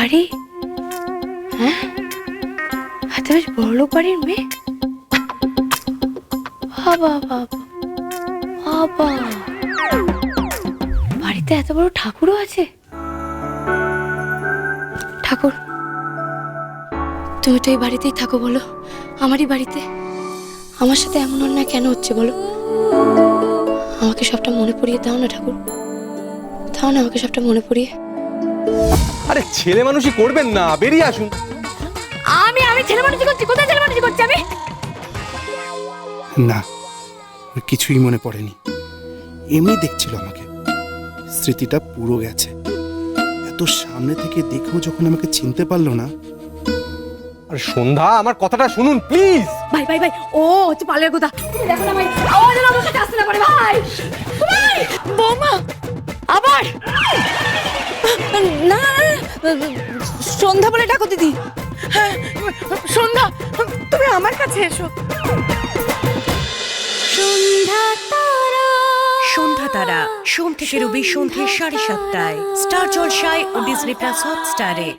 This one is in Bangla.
বাড়ি হ্যাঁ? হাতে বেশ বড় বাড়ির মেয়ে? বাবা বাবা। বাড়িতে এত বড় ঠাকুরও আছে? ঠাকুর, তুমি তো এই বাড়িতেই থাকো বলো। আমারই বাড়িতে। আমার সাথে এমন অন্যায় কেন হচ্ছে বলো? আমাকে সবটা মনে পড়িয়ে দাও না ঠাকুর। দাও না আমাকে সবটা মনে পড়িয়ে। আরে ছেলে মানুষই করবেন না বেরিয়ে আসুন। আমি আমি ছেলে মানুষ করছি কোথায় ছেলে মানুষ করছি আমি? না ওর কিছুই মনে পড়েনি। এমনি দেখছিল আমাকে। স্মৃতিটা পুরো গেছে। এত সামনে থেকে দেখেও যখন আমাকে চিনতে পারল না আরে সন্ধ্যা আমার কথাটা শুনুন প্লিজ। ভাই ভাই ভাই ও হচ্ছে পালের কথা দেখো না ভাই। আওয়াজ সন্ধ্যা বলে ডাকো দিদি। হ্যাঁ সন্ধ্যা তুমি আমার কাছে এসো। সন্ধ্যা তারা। সোম থেকে রবি সন্ধ্যে সাড়ে সাতটায়। স্টার জলসায় ও ডিজনি প্লাস হটস্টারে।